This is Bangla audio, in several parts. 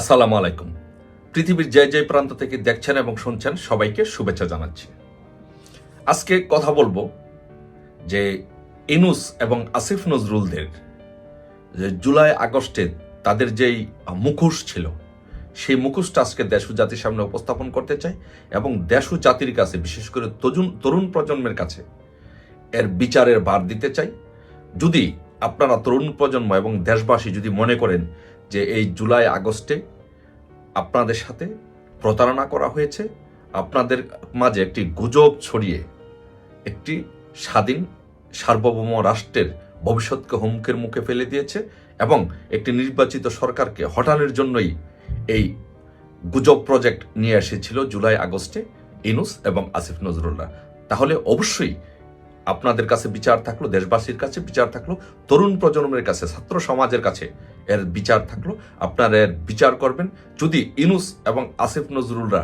আসসালামু আলাইকুম। পৃথিবীর যে যে প্রান্ত থেকে দেখছেন এবং শুনছেন, সবাইকে শুভেচ্ছা জানাচ্ছি। আজকে কথা বলব যে ইনুস এবং আসিফ নজরুলদের যে জুলাই আগস্টে তাদের যেই মুখোশ ছিল, সেই মুখোশটা আজকে দেশ জাতির সামনে উপস্থাপন করতে চাই এবং দেশ জাতির কাছে, বিশেষ করে তরুণ প্রজন্মের কাছে এর বিচারের ভার দিতে চাই। যদি আপনারা তরুণ প্রজন্ম এবং দেশবাসী যদি মনে করেন যে এই জুলাই আগস্টে আপনাদের সাথে প্রতারণা করা হয়েছে, আপনাদের মাঝে একটি গুজব ছড়িয়ে, একটি স্বাধীন সার্বভৌম রাষ্ট্রের ভবিষ্যৎকে হুমকির মুখে ফেলে দিয়েছে এবং একটি নির্বাচিত সরকারকে হটানোর জন্যই এই গুজব প্রজেক্ট নিয়ে এসেছিল জুলাই আগস্টে ইনুস এবং আসিফ নজরুল্লাহ তাহলে অবশ্যই আপনাদের কাছে বিচার থাকল, দেশবাসীর কাছে বিচার থাকল, তরুণ প্রজন্মের কাছে, ছাত্র সমাজের কাছে এর বিচার থাকল। আপনারা এর বিচার করবেন। যদি ইনুস এবং আসিফ নজরুলরা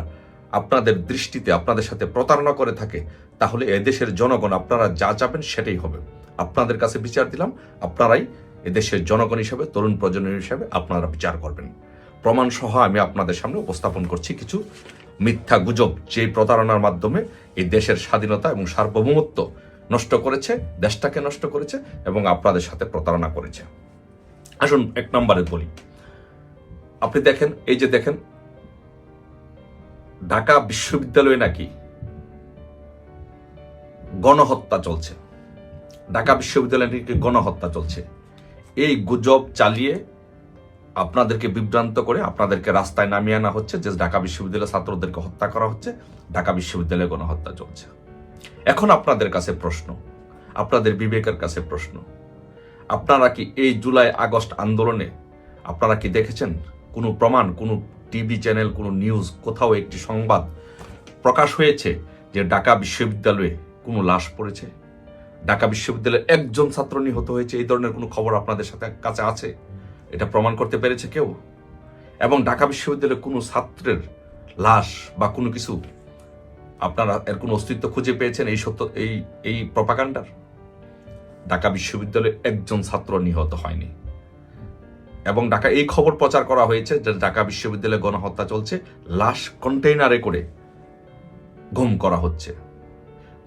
আপনাদের দৃষ্টিতে, আপনাদের সাথে প্রতারণা করে থাকে, তাহলে এদেশের জনগণ, আপনারা যা চাবেন সেটাই হবে। আপনাদের কাছে বিচার দিলাম, আপনারাই এদেশের জনগণ হিসেবে, তরুণ প্রজন্ম হিসেবে আপনারা বিচার করবেন। প্রমাণ সহ আমি আপনাদের সামনে উপস্থাপন করছি কিছু মিথ্যা গুজব, যে প্রতারণার মাধ্যমে এই দেশের স্বাধীনতা এবং সার্বভৌমত্ব নষ্ট করেছে, দেশটাকে নষ্ট করেছে এবং আপনাদের সাথে প্রতারণা করেছে। আসুন, এক নম্বরে বলি। আপনি দেখেন, এই যে দেখেন, ঢাকা বিশ্ববিদ্যালয়ে নাকি গণহত্যা চলছে। ঢাকা বিশ্ববিদ্যালয়ে নাকি গণহত্যা চলছে। এই গুজব চালিয়ে আপনাদেরকে বিভ্রান্ত করে আপনাদেরকে রাস্তায় নামিয়ে আনা হচ্ছে যে ঢাকা বিশ্ববিদ্যালয়ের ছাত্রদেরকে হত্যা করা হচ্ছে, ঢাকা বিশ্ববিদ্যালয়ে গণহত্যা চলছে। এখন আপনাদের কাছে প্রশ্ন, আপনাদের বিবেকের কাছে প্রশ্ন। আপনারা কি এই জুলাই আগস্ট আন্দোলনে, আপনারা কি দেখেছেন কোনো প্রমাণ, কোনো টিভি চ্যানেল, কোনো নিউজ, কোথাও একটি সংবাদ প্রকাশ হয়েছে যে ঢাকা বিশ্ববিদ্যালয়ে কোনো লাশ পড়েছে? ঢাকা বিশ্ববিদ্যালয়ে একজন ছাত্র নিহত হয়েছে, এই ধরনের কোনো খবর আপনাদের সাথে কাছে আছে? এটা প্রমাণ করতে পেরেছে কেউ? এবং ঢাকা বিশ্ববিদ্যালয়ে কোনো ছাত্রের লাশ বা কোনো কিছু আপনারা এর কোনো অস্তিত্ব খুঁজে পেয়েছেন এই সত্য এই এই প্রপাকাণ্ডার ঢাকা বিশ্ববিদ্যালয়ে একজন ছাত্র নিহত হয়নি। এবং ঢাকা এই খবর প্রচার করা হয়েছে যে ঢাকা বিশ্ববিদ্যালয়ে গণহত্যা চলছে, লাশ কন্টেইনারে করে গুম করা হচ্ছে।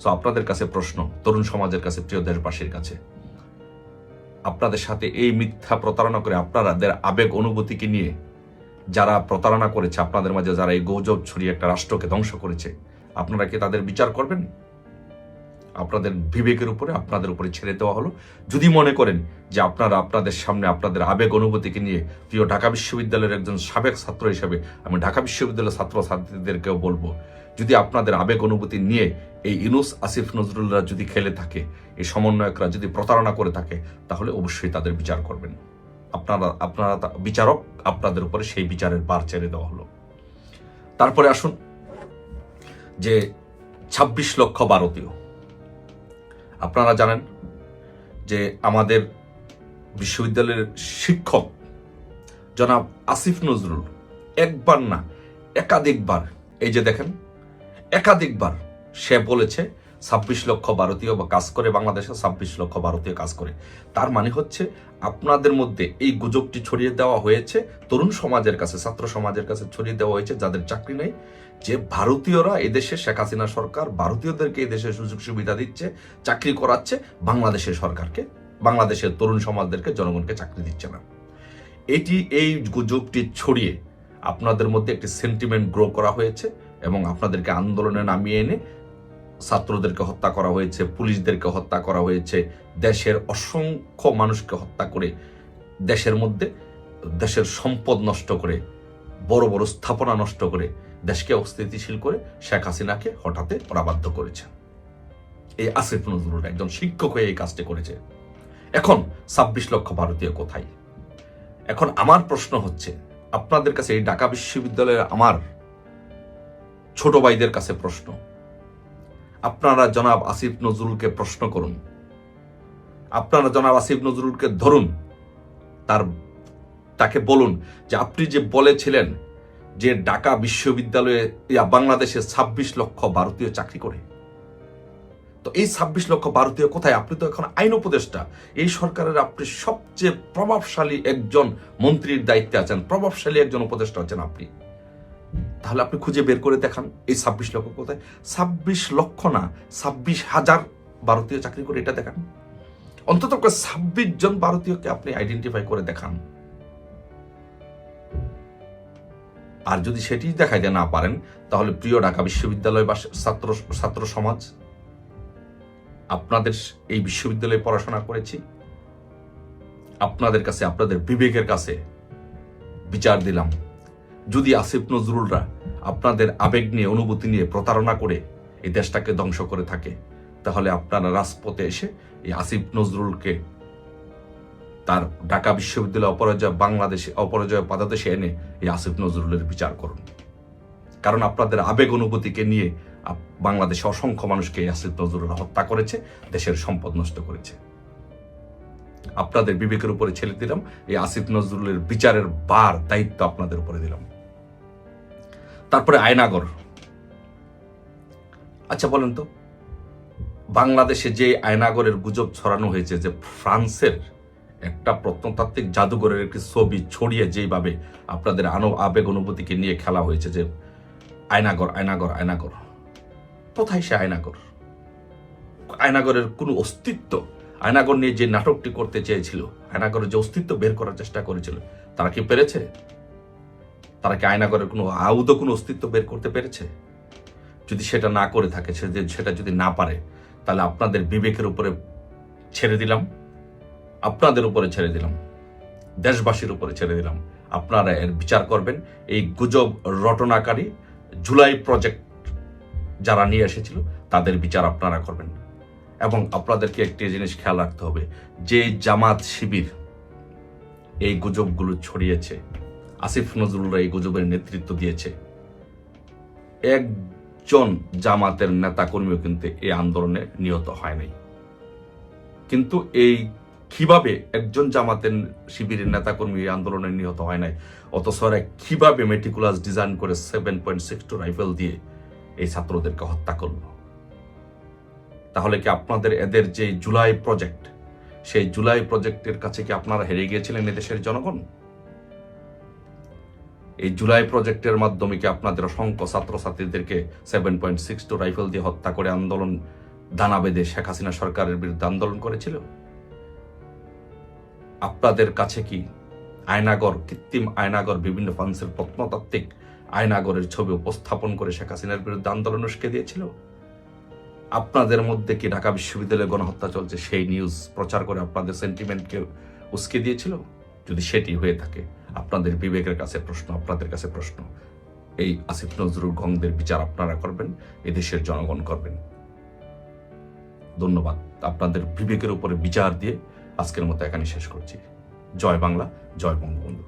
তো আপনাদের কাছে প্রশ্ন, তরুণ সমাজের কাছে প্রিয় দেশবাসীর কাছে। আপনাদের সাথে এই মিথ্যা প্রতারণা করে আপনাদের আবেগ অনুভূতিকে নিয়ে যারা প্রতারণা করেছে, আপনাদের মাঝে যারা এই গৌজব ছড়িয়ে একটা রাষ্ট্রকে ধ্বংস করেছে আপনারা কি তাদের বিচার করবেন? আপনাদের বিবেকের উপরে আপনাদের উপরে ছেড়ে দেওয়া হলো। যদি মনে করেন যে আপনারা আপনাদের সামনে আপনাদের আবেগ অনুভূতিকে নিয়ে প্রিয় ঢাকা বিশ্ববিদ্যালয়ের একজন সাবেক ছাত্র হিসেবে আমি ঢাকা বিশ্ববিদ্যালয়ের ছাত্র ছাত্রীদেরকেও বলব, যদি আপনাদের আবেগ অনুভূতি নিয়ে এই ইনুস আসিফ নজরুল্লাহ যদি খেলে থাকে, এই সমন্বয়করা যদি প্রতারণা করে থাকে, তাহলে অবশ্যই তাদের বিচার করবেন। আপনারা আপনারা বিচারক আপনাদের উপরে সেই বিচারের বার ছেড়ে দেওয়া হলো। তারপরে আসুন যে ছাব্বিশ লক্ষ ভারতীয়। আপনারা জানেন যে আমাদের বিশ্ববিদ্যালয়ের শিক্ষক জনাব আসিফ নজরুল একবার না, একাধিকবার, এই যে দেখেন, একাধিকবার সে বলেছে ছাব্বিশ লক্ষ ভারতীয় বা কাজ করে বাংলাদেশে ছাব্বিশ লক্ষ ভারতীয় কাজ করে। তার মানে হচ্ছে আপনাদের মধ্যে এই গুজবটি ছড়িয়ে দেওয়া হয়েছে। তরুণ সমাজের কাছে, ছাত্র সমাজের কাছে ছড়িয়ে দেওয়া হয়েছে, যাদের চাকরি নেই। যে ভারতীয়রা এদেশে শেখ হাসিনা সরকার, ভারতীয়দেরকে এদেশে সুযোগ সুবিধা দিচ্ছে, চাকরি করাচ্ছে, বাংলাদেশের সরকারকে, বাংলাদেশের তরুণ সমাজদেরকে, জনগণকে চাকরি দিচ্ছে না। এটি এই গুজবটি ছড়িয়ে আপনাদের মধ্যে একটি সেন্টিমেন্ট গ্রো করা হয়েছে এবং আপনাদেরকে আন্দোলনে নামিয়ে এনে ছাত্রদেরকে হত্যা করা হয়েছে, পুলিশদেরকে হত্যা করা হয়েছে, দেশের অসংখ্য মানুষকে হত্যা করে, দেশের মধ্যে দেশের সম্পদ নষ্ট করে, বড় বড় স্থাপনা নষ্ট করে, দেশকে অস্থিতিশীল করে শেখ হাসিনাকে হঠাতে ওরা বাধ্য করেছে। এই আসিফ নজরুল একজন শিক্ষক হয়ে এই কাজটি করেছে। এখন ছাব্বিশ লক্ষ ভারতীয় কোথায়? এখন আমার প্রশ্ন হচ্ছে, আপনাদের কাছে এই ঢাকা বিশ্ববিদ্যালয়ের আমার ছোট ভাইদের কাছে প্রশ্ন আপনারা জনাব আসিফ নজরুলকে প্রশ্ন করুন। আপনারা জনাব আসিফ নজরুলকে ধরুন। তার, তাকে বলুন যে আপনি যে বলেছিলেন যে ঢাকা বিশ্ববিদ্যালয়ে বাংলাদেশে ছাব্বিশ লক্ষ ভারতীয় চাকরি করে। তো এই ছাব্বিশ লক্ষ ভারতীয় কোথায়? আপনি তো এখন আইন উপদেষ্টা। এই সরকারের আপনি সবচেয়ে প্রভাবশালী একজন মন্ত্রীর দায়িত্বে আছেন, প্রভাবশালী একজন উপদেষ্টা আছেন আপনি। তাহলে আপনি খুঁজে বের করে দেখান এই ছাব্বিশ লক্ষ কোথায়? ছাব্বিশ লক্ষ না, ছাব্বিশ হাজার ভারতীয় চাকরি করে এটা দেখান। অন্তত ছাব্বিশ জন ভারতীয়কে আপনি আইডেন্টিফাই করে দেখান। আর যদি সেটি দেখাইতে না পারেন, তাহলে প্রিয় ঢাকা বিশ্ববিদ্যালয় বা ছাত্র ছাত্র সমাজ, আপনাদের এই বিশ্ববিদ্যালয়ে পড়াশোনা করেছি। আপনাদের কাছে, আপনাদের বিবেকের কাছে বিচার দিলাম। যদি আসিফ নজরুলরা আপনাদের আবেগ নিয়ে, অনুভূতি নিয়ে প্রতারণা করে এই দেশটাকে ধ্বংস করে থাকে, তাহলে আপনারা রাজপথে এসে এই আসিফ নজরুলকে তার ঢাকা বিশ্ববিদ্যালয় অপরাজয়, বাংলাদেশে অপরাজয় পাদাদেশে এনে এই আসিফ নজরুলের বিচার করুন। কারণ আপনাদের আবেগ অনুভূতিকে নিয়ে বাংলাদেশে অসংখ্য মানুষকে এই আসিফ নজরুল হত্যা করেছে, দেশের সম্পদ নষ্ট করেছে। আপনাদের বিবেকের উপরে ছেড়ে দিলাম, এই আসিফ নজরুলের বিচারের বার দায়িত্ব আপনাদের উপরে দিলাম। তারপরে আয়নাগর। আচ্ছা বলেন তো, বাংলাদেশে যে আয়নাগরের গুজব ছড়ানো হয়েছে যে ফ্রান্সের একটা প্রত্নতাত্ত্বিক জাদুঘরের একটি ছবি ছড়িয়ে যেইভাবে আপনাদের আনো, আবেগ অনুভূতিকে নিয়ে খেলা হয়েছে যে আয়নাগর আয়নাগর আয়নাগর। কোথায় সে আয়নাগর? আয়নাগরের কোনো অস্তিত্ব? আয়নাগর নিয়ে যে নাটকটি করতে চেয়েছিল, আয়নাগরের যে অস্তিত্ব বের করার চেষ্টা করেছিল, তারা কি পেরেছে? তারা কি আয়নাগরের কোনো আউদ, কোনো অস্তিত্ব বের করতে পেরেছে? যদি সেটা না করে থাকে সেটা যদি না পারে, তাহলে আপনাদের বিবেকের উপরে ছেড়ে দিলাম। আপনাদের উপরে ছেড়ে দিলাম। দেশবাসীর উপরে ছেড়ে দিলাম। আপনারা এর বিচার করবেন। এই গুজব রটনাকারী জুলাই প্রজেক্ট যারা নিয়ে এসেছিল, তাদের বিচার আপনারা করবেন। এবং আপনাদেরকে একটি জিনিস খেয়াল রাখতে হবে। যে জামাত শিবির এই গুজবগুলো ছড়িয়েছে আসিফ নজরুলরা এই গুজবের নেতৃত্ব দিয়েছে। একজন জামাতের নেতাকর্মীও কিন্তু এই আন্দোলনে নিহত হয় নাই। কিন্তু এই কীভাবে একজন জামাতের শিবিরের নেতাকর্মী এই আন্দোলনে নিহত হয় নাই? অথচ কীভাবে মেটিকুলাস ডিজাইন করে seven point six two rifle দিয়ে এই ছাত্রদেরকে হত্যা করল? তাহলে কি আপনাদের এদের যে জুলাই প্রজেক্ট সেই জুলাই প্রজেক্টের কাছে কি আপনারা হেরে গিয়েছিলেন এদেশের জনগণ? এই জুলাই প্রজেক্টের মাধ্যমে কি আপনাদের অসংখ্য ছাত্রছাত্রীদেরকে seven point six two rifle দিয়ে হত্যা করে আন্দোলন দানা বেঁধে শেখ হাসিনা সরকারের বিরুদ্ধে আন্দোলন করেছিল? আপনাদের কাছে কি আয়নাগর, কৃত্রিম আয়নাগর, বিভিন্ন ফ্রান্সের প্রত্নতাত্ত্বিক আয়নাগরের ছবি উপস্থাপন করে শেখ হাসিনার বিরুদ্ধে আন্দোলন উস্কে দিয়েছিল? আপনাদের মধ্যে কি ঢাকা বিশ্ববিদ্যালয়ে গণহত্যা চলছে সেই নিউজ প্রচার করে আপনাদের সেন্টিমেন্টকে উস্কে দিয়েছিল? যদি সেটি হয়ে থাকে আপনাদের বিবেকের কাছে প্রশ্ন, আপনাদের কাছে প্রশ্ন। এই আসিফ নজরুল গংদের বিচার আপনারা করবেন, এদেশের জনগণ করবেন। ধন্যবাদ আপনাদের বিবেকের উপরে বিচার দিয়ে আজকের মতো এখানে শেষ করছি। জয় বাংলা, জয় বঙ্গবন্ধু।